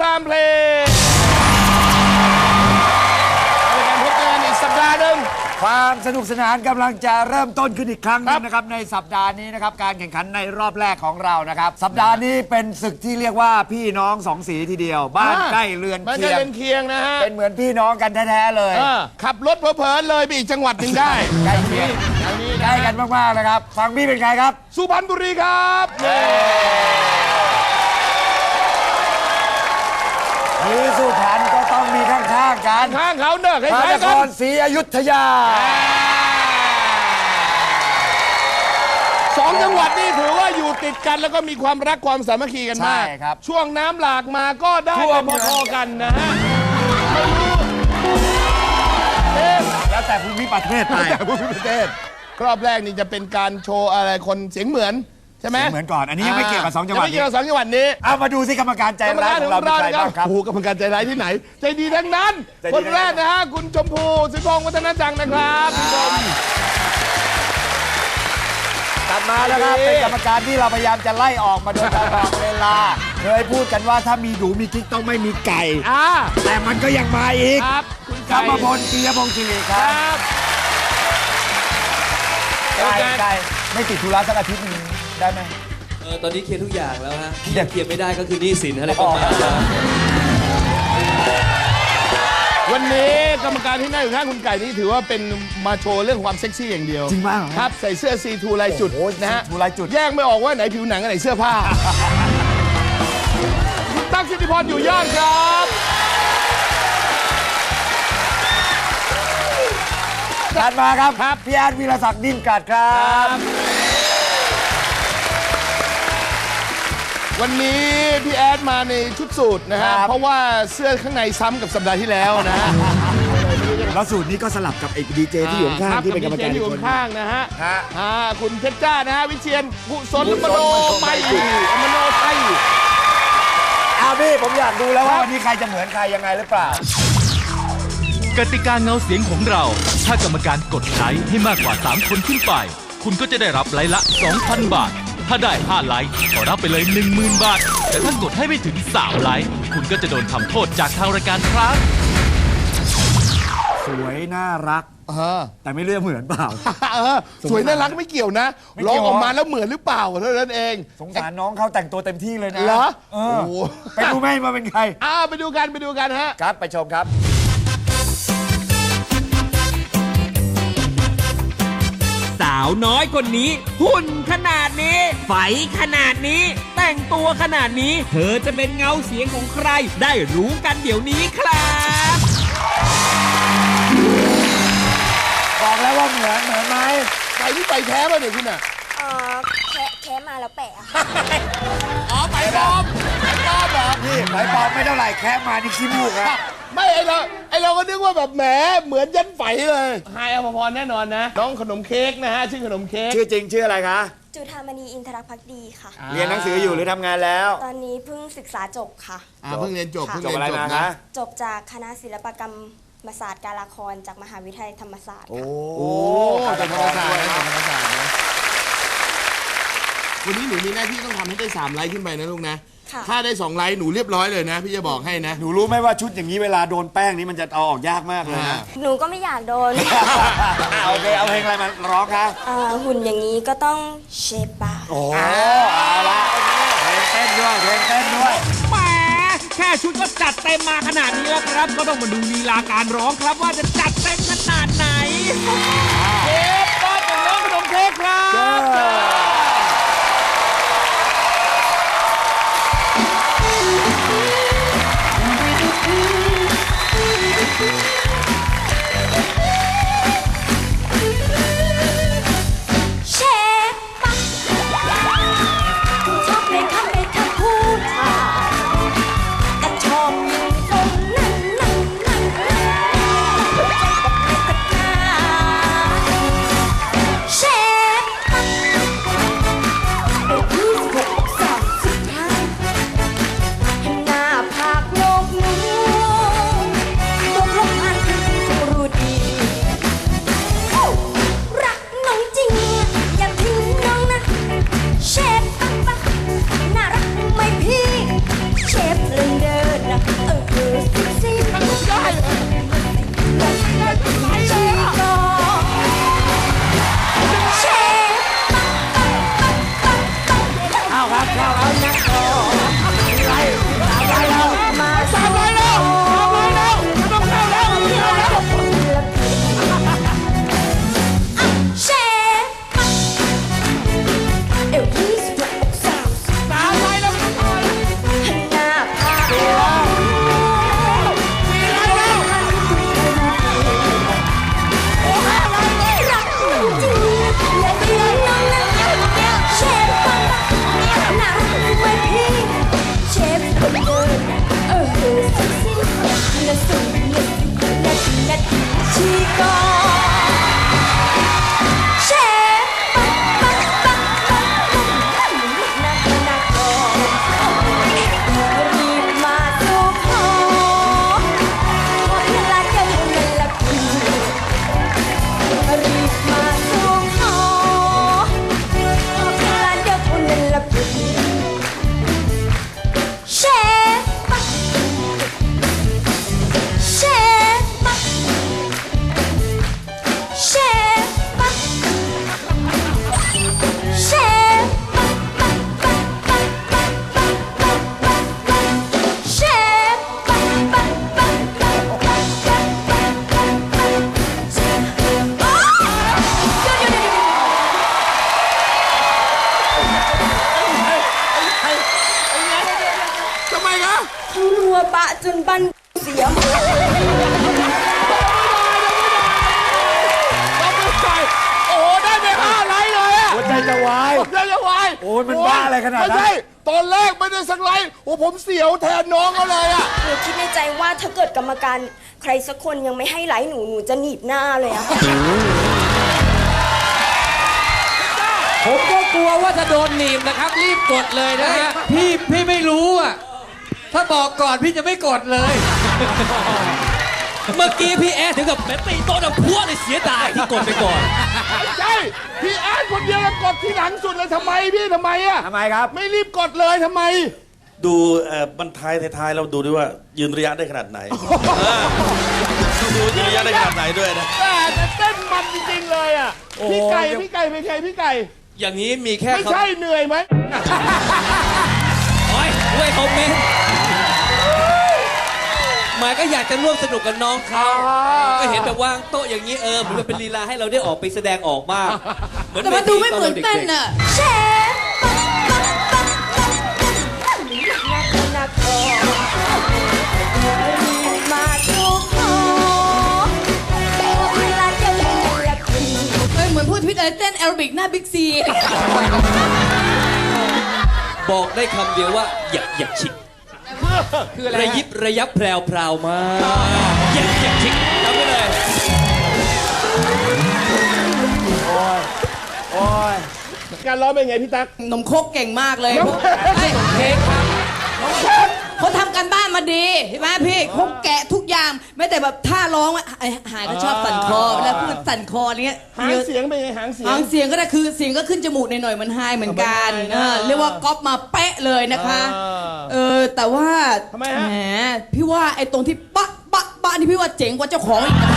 กับกิ๊กดูสงครามเพลงในการพบเจอกันอีกสัปดาห์หนึ่ง ความสนุกสนานกำลังจะเริ่มต้นขึ้นอีกครั้งหนึครังบนะครับในสัปดาห์นี้นะครับการแข่งขันในรอบแรกของเรานะครับ สัปดาห์นี้เป็นศึกที่เรียกว่าพี่น้องสองสีทีเดียว บ้านใกล้เรือนบ้านเคีใกล้ยงเรือนเคียงนะฮะเป็นเหมือนพี่น้องกันแท้ๆเลยเออขับรถเพลินๆเลยไปอีกจังหวัดหนึ่งได้ ใกล้เคียงแถวนี้ใกล้กันมากๆนะครับ ฟังพี่เป็นใครครับ สุพรรณบุรีครับ เย้มีสุพรรณก็ต้องมีข้างๆกันข้างเขาเนอะคพระล้ายนๆคกันรศรีอยุธยา สองจังหวัดนี่ถือว่าอยู่ติดกันแล้วก็มีความรักความสามัคคีกันมากใช่ครับช่วงน้ำหลากมาก็ได้ท่วมพอๆกันนะฮะไม่รู้เอ๊ะแล้วแต่ภูมิประเทศไป แต่ผู้พิเศษรอบแรกนี่จะเป็นการโชว์อะไรคนเสียงเหมือน ใช่ไหมเสียงเหมือนก่อนอันนี้ยังไม่เกี่ยวกับสองจังหวัดยัไม่เกี่ยวกับสองจังหวัดนี้เอามาดูสิกรรมการใจกรรมร้ายการของขเราองเป็นเราใครนะครับ้าบงครับโอ้โหกรรมการใจร้ายที่ไหน ใจดีทั้งนั้น ใจดีคนแรกทั้งนั้นนะฮะคุณชมพูสิทธิพงศ์วัฒนจังนะครับคุณชมตัดมาแล้วครับดี เป็นกรรมการที่เราพยายามจะไล่ออกมาโดยตลอดเวลา เคยพูดกันว่าถ้ามีดูมีกิ๊กต้องไม่มีไก่ อ่าแต่มันก็ยังมาอีกครับคุณกรไก่รมพลปียพงศ์ศิริคครับรับ ไก่เป็นไงไก่ไม่ติดธุระสักอาทิตย์หนึง ได้ไหมเออตอนนี้เคลียร์ทุกอย่างแล้วฮะที่เคลียร์ยังเคลียร์ไม่ได้ก็คือหนี้สินอะไรประมาณนั้น วันนี้กรรมการที่นั่งอยู่ข้างคุณไก่นี่ถือว่าเป็นมาโชว์เรื่องความเซ็กซี่อย่างเดียวจริงมากเหรอครับใส่เสื้อซีทูลายจุดโอ้โหนะฮะซีทูลายจุด แยกไม่ออกว่าไหนผิวหนังอันไหนเสื้อผ้า คุณตั๊กสิทธิพรอยู่ยอดครับ ถัดมาครับครับพี่แอดวีรศักดิ์นิ่มกัดครับ วันนี้พี่แอดมาในชุดสูทนะฮะ เพราะว่าเสื้อข้างในซ้ำกับสัปดาห์ที่แล้วนะฮะแล้วสูตรนี้ก็สลับกับไอ้ดีเจที่อยู่ข้างครับๆที่เป็นกรรมการบอีอกยู่คน ข้างๆนะฮะฮะ อ่าคุณเพชรจ้านะฮะ วิเชียนกุศลมโนไปมโนไทยอ้าวพี่ผมอยากดูแล้วว่าวันนี้ใครจะเหมือนใครยังไงหรือเปล่า กติกาเงาเสียงของเรา ถ้ากรรมการกดไลค์ให้มากกว่า 3 คนขึ้นไป คุณก็จะได้รับไลค์ละ 2,000 บาท ถ้าได้ 5 ไลค์ก็รับไปเลย 10,000 บาท แต่ถ้ากดให้ไม่ถึง 3 ไลค์คุณก็จะโดนทำโทษจากทางรายการครับ สวยน่ารัก เออแต่ไม่เลือกเหมือนเปล่า เออสวยน่ารักไม่เกี่ยวนะไม่ร้อเกี่งยว ออกมาแล้วเหมือนหรือเปล่าเท่านั้นเองสงสารน้องเขาแต่งตัวเต็มที่เลยนะเหรอเออโอ้โหไปดูไหมมาเป็นใครอ้าวไปดูกันไปดูกันฮะ ครับไปชมครับาวน้อยคนนี้ หุ่นขนาดนี้ไฟขนาดนี้ แต่งตัวขนาดนี้ เธอจะเป็นเงาเสียงของใคร ได้รู้กันเดี๋ยวนี้ครับบอกแล้วว่าเหมือนเหมือนไหมไปที่ไปแท้ป่ะเนี่ยคุณอะเอ่อแคะแคะมาแล้วแปะอะค่ะอ๋อไปปลอมไปปลอมเหรอนี่ไหมปอบไม่เท่าไหร่แค่มานี่ขี้มูกอะ ไม่ไอเราไอเราก็นึกว่าแบบแหมเหมือนยันไฝเลย ไฮอภพรแน่นอนนะ น้องขนมเค้กนะฮะ ชื่อขนมเค้กชื่อจริงชื่ออะไรคะ จุธามณีอินทรพักดีค่ะ เรียนหนังสืออยู่หรือทำงานแล้ว ตอนนี้เพิ่งศึกษาจบค่ะ อ่าเพิ่งเรียนจบค่ะเพิ่งจบเรียนอะไรจบมานะ คะจบจากคณะศิลปกรรมศาสตร์การละครจากมหาวิทยาลัยธรรมศาสตร์ค่ะ โอ้จบธรรมศาสตร์นะจบธรรมศาสตร์นะวันนี้หนูมีหน้าที่ต้องทำให้ได้3ไลค์ขึ้นไปนะลูกนะ ค่ะ ถ้าได้2ไลค์หนูเรียบร้อยเลยนะ พี่จะบอกให้นะ หนูรู้ไหมว่าชุดอย่างนี้เวลาโดนแป้งนี้มันจะเอาออกยากมากเลยนะ หนูก็ไม่อยากโดน อะโอเค เอาเพลงอะไรมาร้องคะอ่าหุ่นอย่างนี้ก็ต้องเชฟบาร์โอ้เอาละเพลงเต้นด้วยเพลงเต้นด้วย แหมแค่ชุดก็จัดเต็มมาขนาดนี้แล้วครับ ก็ต้องมาดูลีลาการร้องครับว่าจะจัดเต็มขนาดไหนเค้กป้าของน้องขนมเค้กครับ อะไรขนาดนั้นไม่ใช่ตอนแรกไม่ได้สักไลค์โอ้ผมเสียวแทนน้องเขาเลยอะหนูคิดในใจว่าถ้าเกิดกรรมการใครสักคนยังไม่ให้ไลค์หนูหนูจะหนีบหน้าเลยอะ ผมก็กลัวว่าจะโดนหนีบนะครับ รีบกดเลยนะฮะพี่พี่ไม่รู้อะ ถ้าบอกก่อนพี่จะไม่กดเลย เมื่อกี้พี่แอดถึงกับแบบตีโต๊ะดังพัวเลยเสียดายที่กดไปก่อนไม่ใช่พี่แอนคนเดียวแล้วกดที่หลังสุดเลยทำไมพี่ทำไมอะทำไมครับ ไม่รีบกดเลยทำไม ดูเอ่อบันท้ายท้ายๆเราดูด้วยว่ายืนระยะได้ขนาดไหนเออดูยืนระยะได้ขนาดไหนด้วยนะ แต่แต่เต้นมันจริงๆเลยอะโอ้พี่ไก่พี่ไก่เป็นไงพี่ไก่ อย่างนี้มีแค่ไม่ใช่เหนื่อยไหม ก็อยากจะร่วมสนุกกับน้องเขาก็เห็นแบบวางโต๊ะอย่างนี้เออเหมือนกับเป็นลีลาให้เราได้ออกไปแสดงออกบ้างเหมือนแต่มันดูไม่เหมือนเต้นวทีน่ะเชฟนักนักกอมาทุกขอแต่ว่าเวลาจะเรียกพี่เอ้ยเหมือนพูดทวิตอะไรเต้นแอโรบิกหน้าบิ๊กซี บอกได้คำเดียวว่า อยากอยากชิก คืออะไรระยิบระยับแพรวพราวมากอยากอยากชิกจำไว้เลย การร้องเป็นไงพี่ตั๊ก นมโคกเก่งมากเลยนมโคกเฮ้ย มาดีใช่ไหมพี่เขาแกะทุกอย่างไม่แต่แบบท่าร้องอะไอ้หายก็ชอบสั่นคอเวลาพูดสั่นคออะไรเงี้ยหางเสียงเป็นไงหางเสียหางงเสียงก็ได้คือเสียงก็ขึ้นจมูกหน่อยๆมันไฮเหมือนกันเอาไปได้นะเออเรียกว่าก๊อปมาเป๊ะเลยนะคะอ่าเออแต่ว่าทำไมฮะ แหมพี่ว่าไอ้ตรงที่ปะปะปะนี่พี่ว่าเจ๋งกว่าเจ้าของอีกนะ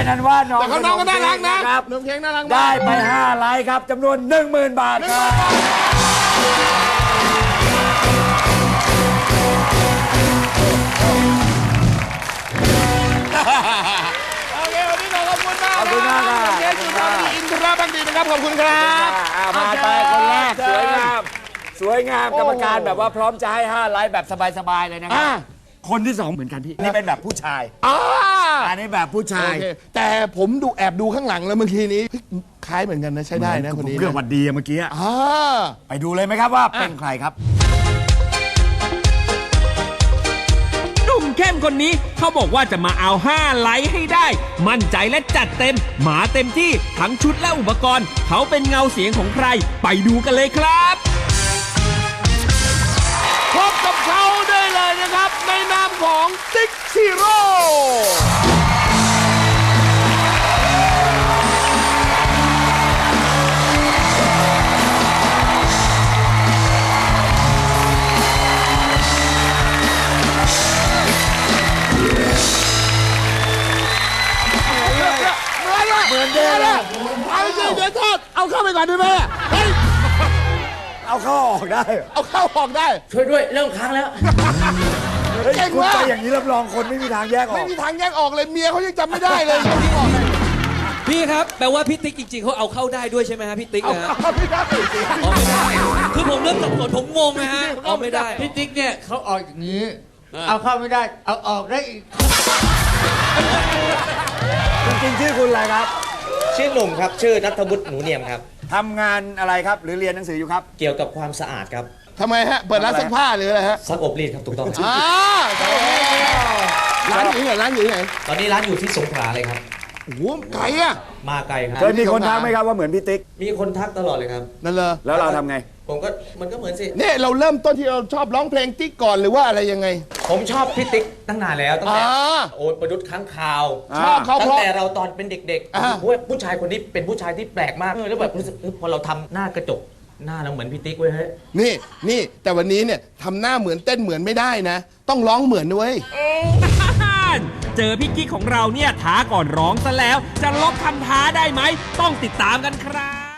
เป็นนั้นว่าน้องแต่เขาน้องก็น่ารักนะครับน้องเค้กน่ารักมากได้ไป5ไลค์ครับจำนวน 10,000 บาทครับโอเควันนี้ขอบคุณมากขอบคุณมากครับน้องเค้กสุภาพดีอินทราบังดีนะครับขอบคุณครับอ่ามาไปคนแรกเชิสวยญงามสวยงามโอ้กรรมการแบบว่าพร้อมจะให้5ไลค์แบบสบายๆเลยนะครัอ่าบคนที่2เหมือนกันพี่ นี่เป็นแบบผู้ชาย อันนี้แบบผู้ชายโอเคแต่ผมดูแอบดูข้างหลังแล้วเมื่อกี้นี้เฮ้ยคล้ายเหมือนกันนะใช้ได้นะคนนี้ผมเกือบนะหวัดดีอะเมื่อกี้อะอ่า ไปดูเลยไหมครับว่าเป็นใครครับ หนุ่มเข้มคนนี้เขาบอกว่าจะมาเอา5ไลค์ให้ได้ มั่นใจและจัดเต็ม หมาเต็มที่ทั้งชุดและอุปกรณ์ เขาเป็นเงาเสียงของใคร ไปดูกันเลยครับ พบกับเขาได้เลยนะครับ ในนามของติ๊กซีโร่ ก่อนได้ไหมเฮ้ยเอาเข้าออกได้เหรอเอาเข้าออกได้ ช่วยด้วยเริ่มค้างแล้ว เฮ้ยเก่งคุณมาก ไปอย่างนี้รับรองคนไม่มีทางแยกอไม่อกมีทางแยกออกเลยเมียเขายังจำไม่ได้เลยที่ออกเลยพี่ครับแปลว่าพี่ติ๊กจริงๆเขาเอาเข้าได้ด้วยใช่ไหมฮะพี่ติ๊กเอานะฮะเอาไม่ได้อ๋อไม่ได้คือผมเริ่มสับสนผมงงนะฮะเอาไม่ได้พี่ติ๊กเนี่ยเขาออกอย่างนี้ เอาเข้าไม่ได้ เอาออกได้อีก จริงๆชื่อคุณอะไรครับ ชื่อหนุ่มครับ ชื่อนัทวุฒิหนูเนียมครับ ทำงานอะไรครับ หรือเรียนหนังสืออยู่ครับ เกี่ยวกับความสะอาดครับทำไมฮะ เปิดร้านซักผ้าหรืออะไรฮะซักอบรีดครับถูกต้องอ่าร้านอยู่ที่ไหนร้านอยู่ที่ไหนตอนนี้ร้านอยู่ที่สงขลาเลยครับ โอ้โหไกลอะมาไกลครับเคยมีคนทักไหมครับว่าเหมือนพี่ติ๊ก มีคนทักตลอดเลยครับ นั่นเลยแล้วเราทำไง ผมก็มันก็เหมือนสิ เนี่ยเราเริ่มต้นที่เราชอบร้องเพลงติ๊กก่อนหรือว่าอะไรยังไง ผมชอบพี่ติ๊กตั้งนานแล้วตั้งแต่อ่า โอ้ยประดุษค้างคาว ชอบเขาตั้เพงราะ แต่เราตอนเป็นเด็กอ่า ๆโอ้ยผู้ชายคนนี้เป็นผู้ชายที่แปลกมากเออแล้วแบบรู้สึกเออพอเราทำหน้ากระจกหน้าเราเหมือนพี่ติ๊กเว้ยเฮ้ยนี่นี่แต่วันนี้เนี่ยทำหน้าเหมือนเต้นเหมือนไม่ได้นะ ต้องร้องเหมือนด้วย เจอพี่กิ๊กของเราเนี่ยท้าก่อนร้องซะแล้ว จะลบคำท้าได้ไหม ต้องติดตามกันครับ